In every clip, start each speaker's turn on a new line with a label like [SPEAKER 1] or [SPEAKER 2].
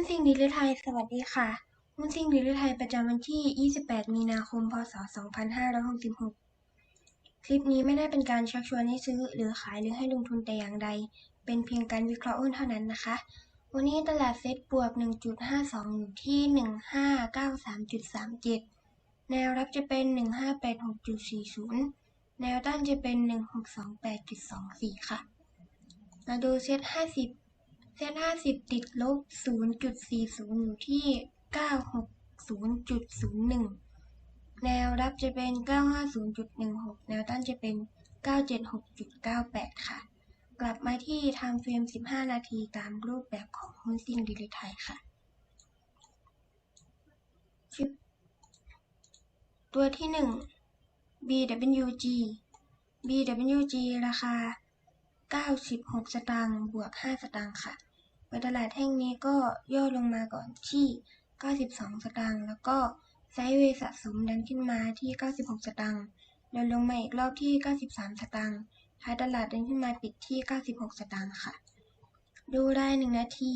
[SPEAKER 1] นซิ่งดีลิไทย สวัสดีค่ะหุ้นซิ่งดีลิไทยประจำวันที่ 28 มีนาคม พศ 2566 คลิปนี้ไม่ได้เป็นการชักชวนให้ซื้อ หรือขายหรือให้ลงทุนแต่อย่างใด เป็นเพียงการวิเคราะห์หุ้นเท่านั้นนะคะ วันนี้ตลาดเซ็ตบวก 1.52 อยู่ที่ 1593.37 แนวรับจะเป็น 1586.40 แนวต้านจะเป็น 1628.24 ค่ะ มาดูเซ็ต50 เซนห้าสิบติดลบศูนย์จุดสี่ศูนย์อยู่ที่เก้าหกศูนย์จุดศูนย์หนึ่งแนวรับจะเป็นเก้าห้าศูนย์จุดหนึ่งหกแนวต้านจะเป็นเก้าเจ็ดหกจุดเก้าแปดค่ะ กลับมาที่ไทม์เฟรมสิบห้านาทีตามรูปแบบของหุ้นซินดิลิทยค่ะตัวที่หนึ่ง BWG BWG ราคา 96 สตางค์บวก 5 สตางค์ค่ะ ไปตลาดแท่งนี้ก็ย่อลงมาก่อนที่ 92 สตางค์ แล้วก็ไซด์เวย์สะสมดันขึ้นมาที่ 96 สตางค์เดินลงมาอีกรอบที่ 93 สตางค์ ท้ายตลาดเดินขึ้นมาปิดที่ 96 สตางค์ค่ะ ดูได้1นาที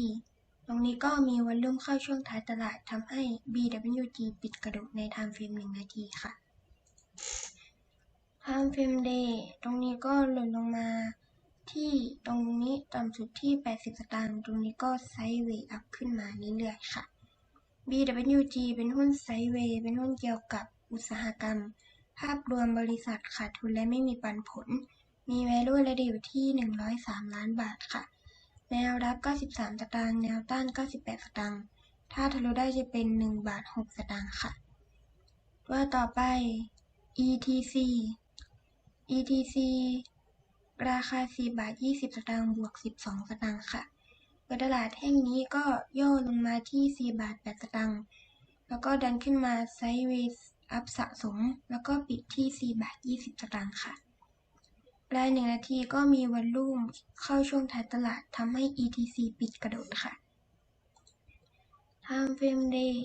[SPEAKER 1] ตรงนี้ก็มีวันลุ่มเข้าช่วงท้ายตลาดทำให้ BWG ปิดกระดกใน time frame 1นาทีค่ะ time frame day ตรงนี้ก็หล่นลงมา ที่ตรงนี้ต่ำสุดที่ 80 สตางค์ตรงนี้ก็ไซด์เวย์อัพขึ้นมาเรื่อยๆค่ะ BWG เป็นหุ้นไซด์เวย์เป็นหุ้นเกี่ยวกับอุตสาหกรรม ภาพรวมบริษัทขาดทุนและไม่มีปันผล มี value และดีอยู่ที่ 103 ล้านบาทค่ะ แนวรับ 93 สตางค์แนวต้าน 98 สตางค์ถ้าทะลุได้จะเป็น 1 บาท 6 สตางค์ค่ะ ตัวต่อไป ETC ETC ราคา 4 บาท 20 สตางค์ บวก 12 สตางค์ค่ะเปิดตลาดแห่งนี้ก็ย่อลงมาที่ 4 บาท 8 สตางค์ แล้วก็ดันขึ้นมาไซด์เวย์อัพสะสม แล้วก็ปิดที่ 4 บาท 20 สตางค์ค่ะ รายหนึ่งนาทีก็มีวันลุ่มเข้าช่วงท้ายตลาดทำให้ ETC ปิดกระโดดค่ะ Time Frame Day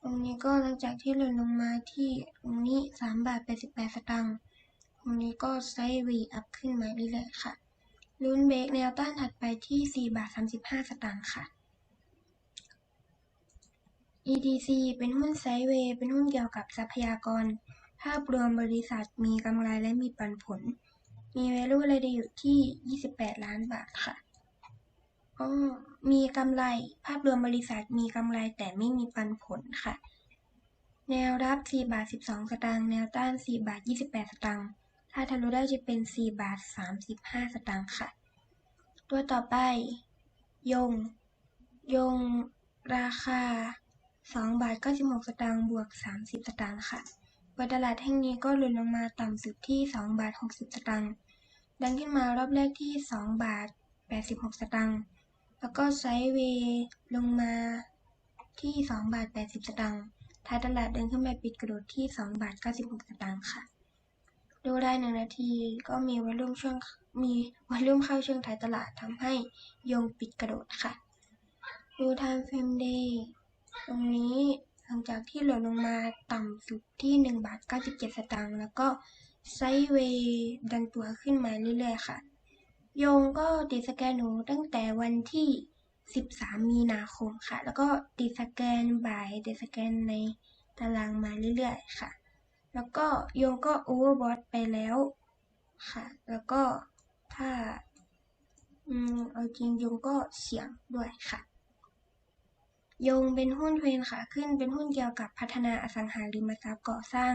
[SPEAKER 1] ตรงนี้ก็หลังจากที่หล่นลงมาที่ตรงนี้ 3 บาท 88 สตางค์ วันนี้ก็ไซด์วีอัพขึ้นมาเรื่อยๆค่ะ ลุ้นเบรกแนวต้านถัดไปที่ 4 บาท 35 สตางค์ค่ะ ETC เป็นหุ้นไซด์เวย์เป็นหุ้นเกี่ยวกับทรัพยากร ภาพรวมบริษัทมีกำไรและมีปันผล มี value เลยอยู่ที่ 28 ล้านบาทค่ะก็มีกำไรภาพรวมบริษัทมีกำไรแต่ไม่มีปันผลค่ะ แนวรับ 4 บาท 12 สตางค์ แนวต้าน 4 บาท 28 สตางค์ ถ้าทะลุได้จะเป็น 4 บาท 35 สตางค์ค่ะ ตัวต่อไป ยง ยง ราคา 2 บาท 96 สตางค์บวก 30 สตางค์ค่ะเปิดตลาดแห่งนี้ก็หลุดลงมาต่ำสุดที่ 2 บาท 60 สตางค์ดันขึ้นมารอบแรกที่ 2 บาท 86 สตางค์แล้วก็ไซด์เวย์ลงมาที่ 2 บาท 80 สตางค์ท้ายตลาดเดินขึ้นมาปิดกระโดดที่ 2 บาท 96 สตางค์ค่ะ ดูได้หนึ่งนาทีก็มีวอลุ่มช่วงมีวอลุ่มเข้าช่วงท้ายตลาดทำให้ยงปิดกระโดดค่ะ ดูไทม์เฟรมเดย์ตรงนี้หลังจากที่หล่นลงมาต่ำสุดที่1บาท97 สตางค์แล้วก็ไซเวย์ดันตัวขึ้นมาเรื่อยๆค่ะยงก็ติดสแกนหนูตั้งแต่วันที่ 13 มีนาคมค่ะ แล้วก็ติดสแกนบ่ายติดสแกนในตารางมาเรื่อยๆค่ะ แล้วก็โยงก็โอเวอร์บอทไปแล้ว ค่ะ แล้วก็ถ้าอืมเอาจริงโยงก็เสี่ยงด้วยค่ะโยงเป็นหุ้นเทรนค่ะขึ้นเป็นหุ้นเกี่ยวกับพัฒนาอสังหาริมทรัพย์ก่อสร้าง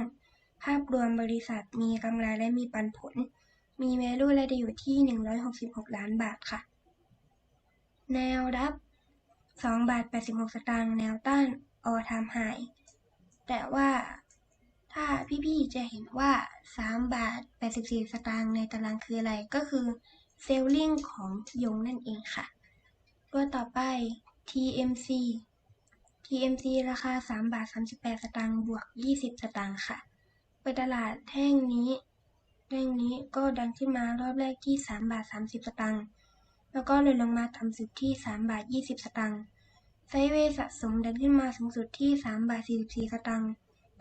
[SPEAKER 1] ภาพรวมบริษัทมีกำไรและมีปันผล มีเมลูและได้อยู่ที่ 166 ล้านบาทค่ะ แนวรับ 2 บาท 86 สตางค์แนวต้านออทามไฮแต่ว่า ถ้าพี่ๆจะเห็นว่า 3 บาท 84 สตางค์ในตารางคืออะไร ก็คือเซลลิงของยงนั่นเองค่ะ ตัวต่อไป TMC TMC ราคา 3 บาท 38 สตางค์บวก 20 สตางค์ค่ะ ไปตลาดแท่งนี้แท่งนี้ก็ดันขึ้นมารอบแรกที่ 3 บาท 30 สตางค์แล้วก็เลยลงมาต่ำสุดที่ 3 บาท 20 สตางค์ไซเวสะสมดันขึ้นมาสูงสุดที่ 3 บาท 44 สตางค์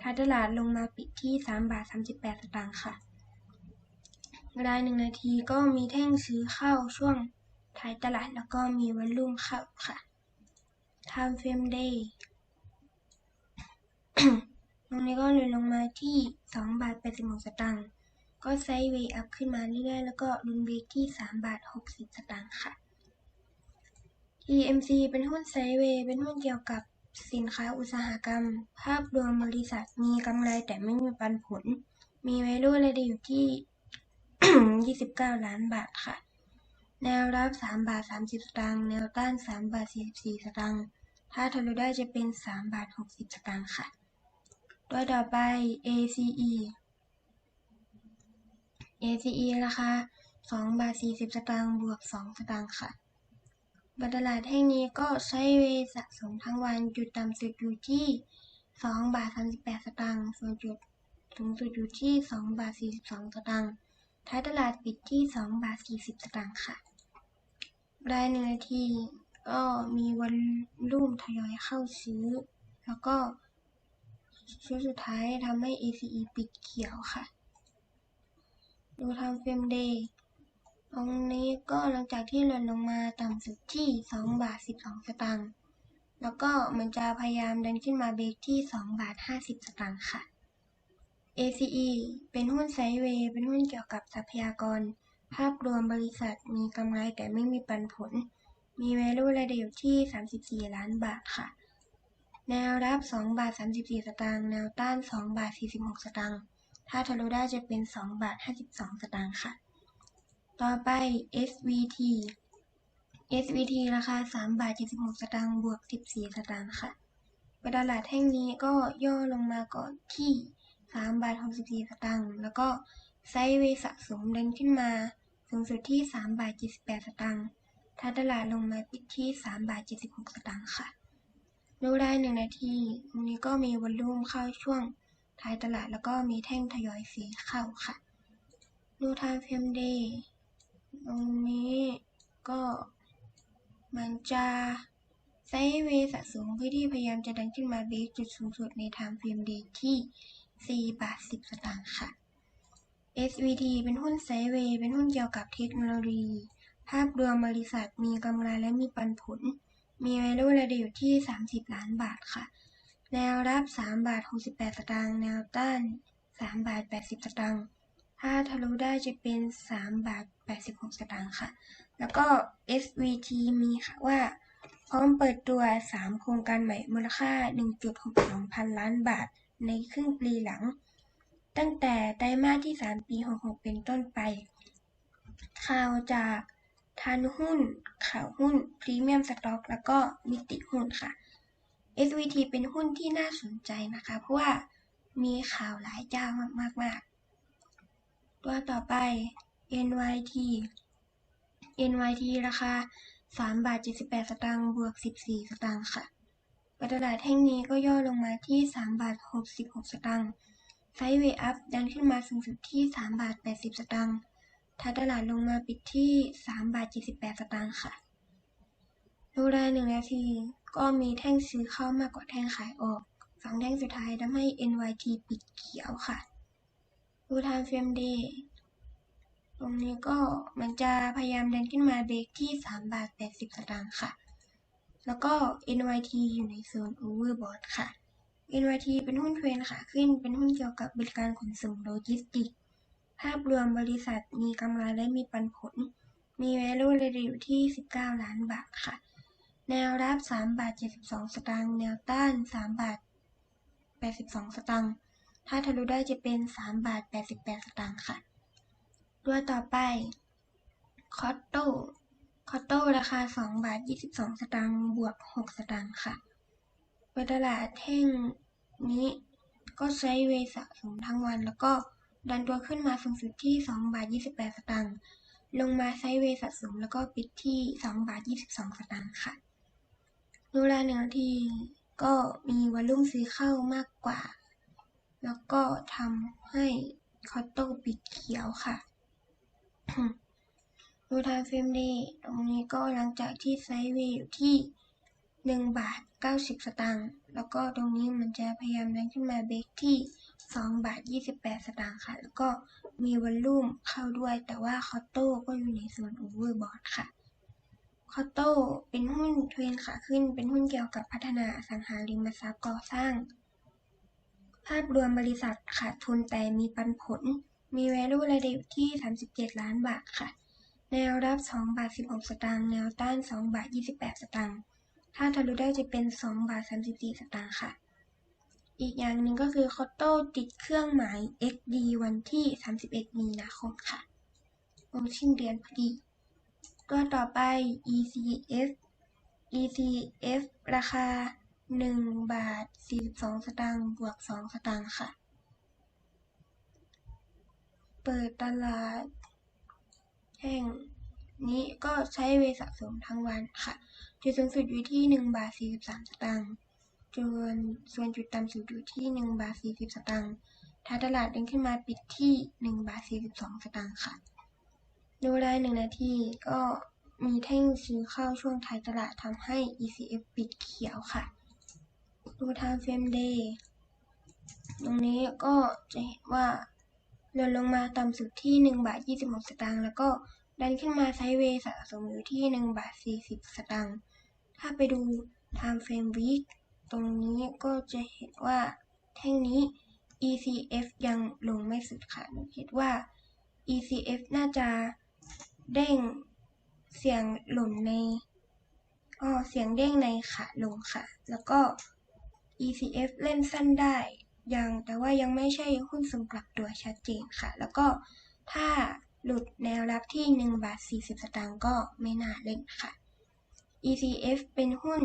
[SPEAKER 1] ท้ายตลาดลงมาปิดที่ 3 บาท 38 สตางค์ค่ะ รายหนึ่งนาทีก็มีแท่งซื้อเข้าช่วงท้ายตลาดแล้วก็มีวันรุ่งเข้าค่ะท time frame day ตรงนี้ก็เลยลงมาที่2บาท86สตางค์ ก็ไซด์เวย์อัพขึ้นมาเรื่อยๆ แล้วก็ลุนเบรกที่3บาท60 สตางค์ค่ะ EMC เป็นหุ้นไซด์เวย์ เป็นหุ้นเกี่ยวกับ สินค้าอุตสาหกรรม ภาพรวมบริษัทมีกำไรแต่ไม่มีปันผล มี value เลยอยู่ที่ 29 ล้านบาทค่ะ แนวรับ 3 บาท 30 สตางค์ แนวต้าน 3 บาท 44 สตางค์ ถ้าทะลุได้จะเป็น 3 บาท 60 สตางค์ค่ะ ตัวต่อไป ACE ACE ราคา 2 บาท 40 สตางค์ บวก 2 สตางค์ค่ะ บัตตลาดแห่งนี้ก็ใช้เวสะสมทั้งวันจุดต่ำสุดอยู่ที่ 2 บาท 38 สตางค์ ส่วนจุดสูงสุดอยู่ที่ 2 บาท 42 สตางค์ ท้ายตลาดปิดที่ 2 บาท 40 สตางค์ค่ะ รายหนึ่งนาทีก็มีวันรุ่มทยอยเข้าซื้อ แล้วก็ชุดสุดท้ายทำให้ ACE ปิดเขียวค่ะ ดูทำเฟรมเดย์ ตรงนี้ก็หลังจากที่หล่นลงมาต่ำสุดที่ 2 บาท 12 สตางค์ แล้วก็มันจะพยายามเดินขึ้นมาเบรกที่ 2 บาท 50 สตางค์ค่ะ ACE เป็นหุ้นไซด์เวย์ เป็นหุ้นเกี่ยวกับทรัพยากร ภาพรวมบริษัทมีกำไรแต่ไม่มีปันผล มี value รายได้อยู่ที่ 34 ล้านบาทค่ะ แนวรับ 2 บาท 34 สตางค์ แนวต้าน 2 บาท 46 สตางค์ ถ้าทะลุได้จะเป็น 2 บาท 52 สตางค์ค่ะ ต่อไป SVT SVT ราคา 3 บาท 76 สตางค์ บวก 14 สตางค์ค่ะตลาดแท่งนี้ก็ย่อลงมาก่อนที่ 3 บาท 64 สตางค์ แล้วก็ไซด์เวย์สะสมเดินขึ้นมา สูงสุดที่ 3 บาท 78 สตางค์ถ้าตลาดลงมาปิดที่ 3 บาท 76 สตางค์ค่ะ ดูได้หนึ่งนาที ตรงนี้ก็มีวอลลุ่มเข้าช่วงท้ายตลาดแล้วก็มีแท่งทยอยสีเข้าค่ะ ดูทางเฟรมเดย์ ตรงนี้ก็มันจะไซด์เวย์สะสมเพื่อที่พยายามจะดันขึ้นมาเบรกจุดสูงสุดในไทม์เฟรมเดย์ที่4บาท10 สตางค์ค่ะ SVT เป็นหุ้นไซด์เวย์เป็นหุ้นเกี่ยวกับเทคโนโลยี ภาพรวมบริษัทมีกำไรและมีปันผล มี value รายได้อยู่ที่ 30 ล้านบาทค่ะ แนวรับ 3 บาท 68 สตางค์ แนวต้าน 3 บาท 80 สตางค์ ถ้าทะลุได้จะเป็น 3 บาท 86 สตางค์ค่ะ แล้วก็ SVT มีค่ะว่า พร้อมเปิดตัว 3 โครงการใหม่มูลค่า 1.62 พันล้านบาทในครึ่งปีหลัง ตั้งแต่ไตรมาสที่ 3 ปี 66 เป็นต้นไป ข่าวจากทันหุ้น ข่าวหุ้น พรีเมียมสต็อก แล้วก็นิติหุ้นค่ะ SVT เป็นหุ้นที่น่าสนใจนะคะ เพราะว่ามีข่าวหลายเจ้ามากๆ ตัวต่อไป NYT NYT ราคา3บาท78 สตางค์บวก 14 สตางค์ค่ะตลาดแท่งนี้ก็ย่อลงมาที่3บาท66 สตางค์ไซด์เวย์อัพดันขึ้นมาสูงสุดที่3บาท80 สตางค์ถ้าตลาดลงมาปิดที่3บาท78 สตางค์ค่ะดูรายหนึ่งนาทีก็มีแท่งซื้อเข้ามากกว่าแท่งขายออกสองแท่งสุดท้ายทำให้ NYT ปิดเขียวค่ะ ดูทางเฟรมเดย์ตรงนี้ก็มันจะพยายามเดินขึ้นมาเบรกที่ 3 บาท 80 สตางค์ค่ะ แล้วก็ NYT อยู่ในโซน Overbought ค่ะ NYT เป็นหุ้นเทรนค่ะ ขึ้นเป็นหุ้นเกี่ยวกับบริการขนส่งโลจิสติก ภาพรวมบริษัทมีกำไรและมีปันผล มี value รายได้อยู่ที่ 19 ล้านบาทค่ะ แนวรับ 3 บาท 72 สตางค์ แนวต้าน 3 บาท 82 สตางค์ ถ้าทะลุได้จะเป็น 3 บาท 88 สตางค์ค่ะ ตัวต่อไป คอตโต้ คอตโต้ราคา 2 บาท 22 สตางค์ บวก 6 สตางค์ค่ะไปตลาดแท่งนี้ก็ใช้เวสะสมทั้งวัน แล้วก็ดันตัวขึ้นมาสูงสุดที่ 2 บาท 28 สตางค์ ลงมาไซด์เวย์สะสมแล้วก็ปิดที่ 2 บาท 22 สตางค์ค่ะดูแลหนึ่งนาทีก็มีวอลลุ่มซื้อเข้ามากกว่า แล้วก็ทำให้คอตโต้ปิดเขียวค่ะดูทางเฟรมดย์ตรงนี้ก็หลังจากที่ไซด์เวย์อยู่ที่1บาท90 สตางค์แล้วก็ตรงนี้มันจะพยายามดันขึ้นมาเบรกที่2บาท28 สตางค์ค่ะ แล้วก็มีวอลลุ่มเข้าด้วย แต่ว่าคอตโต้ก็อยู่ในส่วนโอเวอร์บอทค่ะคอตโต้เป็นหุ้นเทรนขาขึ้น เป็นหุ้นเกี่ยวกับพัฒนาสังหาริมทรัพย์ก่อสร้าง ภาพรวมบริษัทขาดทุนแต่มีปันผล มี value รายได้อยู่ที่ 37 ล้านบาทค่ะ แนวรับ 2 บาท 16 สตางค์ แนวต้าน 2 บาท 28 สตางค์ ถ้าทะลุได้จะเป็น 2 บาท 34 สตางค์ค่ะ อีกอย่างหนึ่งก็คือคอตโต้ติดเครื่องหมาย XD วันที่ 31 มีนาคมค่ะลงสิ้นเดือนพอดี ตัวต่อไป ECF ECF ราคา 1บาท42สตางค์บวก2สตางค์ค่ะ เปิดตลาด แห่งนี้ก็ใช้เวสะสมทั้งวันค่ะ จุดสูงสุดอยู่ที่1บาท43สตางค์จนส่วนจุดต่ำสุดอยู่ที่1บาท40สตางค์ถ้าตลาดดินขึ้นมาปิดที่1บาท42สตางค์ค่ะ ดูได้หนึ่งนาทีก็มีแท่งซื้อเข้าช่วงท้ายตลาดทำให้ ECF ปิดเขียวค่ะ ดู Time Frame Day ตรงนี้ก็จะเห็นว่าลดลงมาต่ำสุดที่ 1 บาท 26 สตางค์แล้วก็ดันขึ้นมาไซด์เวย์สะสมอยู่ที่ 1 บาท 40 สตางค์ถ้าไปดู Time Frame Week ตรงนี้ก็จะเห็นว่าแท่งนี้ ECF ยังลงไม่สุดค่ะหนูคิดว่า ECF น่าจะเด้งเสียงหล่นในอ๋อเสียงเด้งในขาลงค่ะ แล้วก็ ECF เล่นสั้นได้ยังแต่ว่ายังไม่ใช่หุ้นส่งกลับตัวชัดเจนค่ะ แล้วก็ถ้าหลุดแนวรับที่ 1 บาท 40 สตางค์ก็ไม่น่าเล่นค่ะ ECF เป็นหุ้น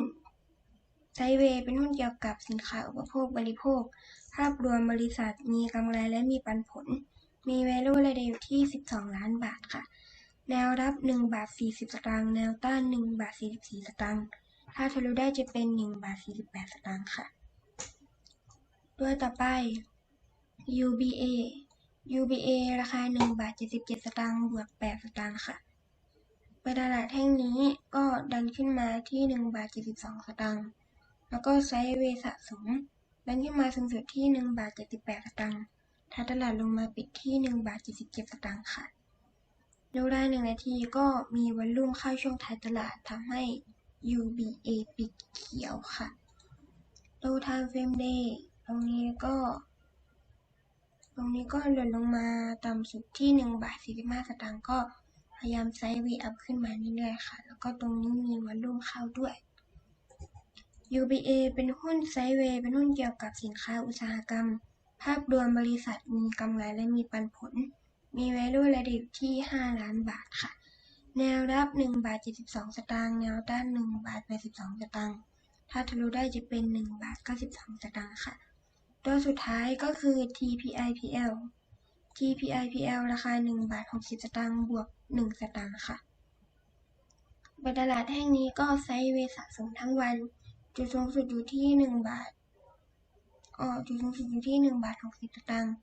[SPEAKER 1] ไซเวย์เป็นหุ้นเกี่ยวกับสินค้าอุปโภคบริโภค ภาพรวมบริษัทมีกำไรและมีปันผล มี value รายได้อยู่ที่ 12 ล้านบาทค่ะ แนวรับ 1 บาท 40 สตางค์ แนวต้าน 1 บาท 44 สตางค์ ถ้าทะลุได้จะเป็น 1 บาท 48 สตางค์ค่ะ ตัวต่อไป UBA UBA ราคา 1 บาท 77 สตางค์บวก 8 สตางค์ค่ะไปตลาดแท่งนี้ก็ดันขึ้นมาที่ 1 บาท 72 สตางค์แล้วก็ไซด์เวสะสม ดันขึ้นมาสูงสุดที่ 1 บาท 78 สตางค์ถ้าตลาดลงมาปิดที่ 1 บาท 77 สตางค์ค่ะดูได้หนึ่งนาทีก็มีวอลลุ่มเข้าช่วงท้ายตลาดทำให้ UBA ปิดเขียวค่ะ ดู Time Frame Day รงนี้ก็ ตรงนี้ก็หล่นลงมาต่ำสุดที่1บาท45สตางค์ก็พยายามไซด์วย์อัพขึ้นมาเรื่อยๆค่ะ แล้วก็ตรงนี้มีวอลลุ่มเข้าด้วย UBA เป็นหุ้นไซด์เวย์เป็นหุ้นเกี่ยวกับสินค้าอุตสาหกรรม ภาพรวมบริษัทมีกำไรและมีปันผล มี value รายได้อยู่ที่ 5 ล้านบาทค่ะ แนวรับ 1 บาท 72 สตางค์ แนวต้าน 1 บาท 82 สตางค์ ถ้าทะลุได้จะเป็น 1 บาท 92 สตางค์ค่ะ ตัวสุดท้ายก็คือ TPIPL TPIPL ราคา 1 บาท60สตางค์บวก 1 สตางค์ค่ะไปตลาดแห่งนี้ก็ไซด์เวย์สะสมทั้งวัน จุดสูงสุดอยู่ที่ 1 บาทอ๋อจุดสูงสุดอยู่ที่ 1 บาท60สตางค์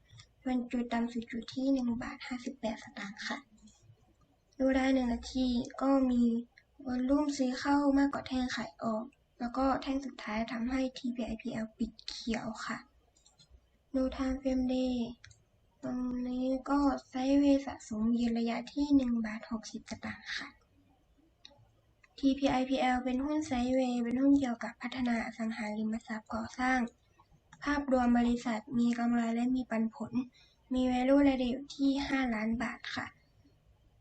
[SPEAKER 1] ส่วนจุดต่ำสุดอยู่ที่ 1 บาท 58 สตางค์ค่ะ ดูได้หนึ่งนาทีก็มีวอลลุ่มซื้อเข้ามากกว่าแท่งขายออก แล้วก็แท่งสุดท้ายทำให้ TPIPL ปิดเขียวค่ะ ดู Time Frame Day ตรงนี้ก็ไซด์เวย์สะสมยืนระยะที่ 1 บาท 60สตางค์ค่ะ TPIPL เป็นหุ้นไซด์เวย์เป็นหุ้นเกี่ยวกับพัฒนาอสังหาริมทรัพย์ก่อสร้าง ภาพรวมบริษัทมีกำไรและมีปันผล มี value รายได้อยู่ที่ 5 ล้านบาทค่ะ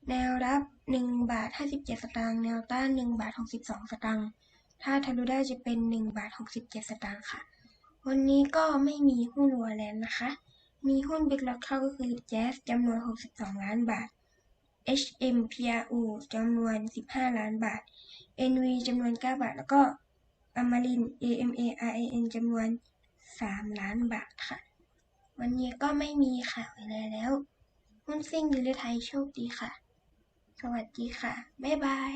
[SPEAKER 1] แนวรับ 1 บาท 57 สตางค์ แนวต้าน 1 บาท 62 สตางค์ ถ้าทะลุได้จะเป็น 1 บาท 67 สตางค์ค่ะ วันนี้ก็ไม่มีหุ้นวัวแลนนะคะ มีหุ้นบิ๊กล็อตเข้าก็คือ Jazz จำนวน 62 ล้านบาท HM PRO จำนวน 15 ล้านบาท NV จำนวน 9 บาท แล้วก็อมริน AMA RAN จำนวน 3 ล้านบาทค่ะ วันนี้ก็ไม่มีข่าวอะไรแล้วหุ้นซิ่งดิลิไทยโชคดีค่ะ สวัสดีค่ะ บ๊ายบาย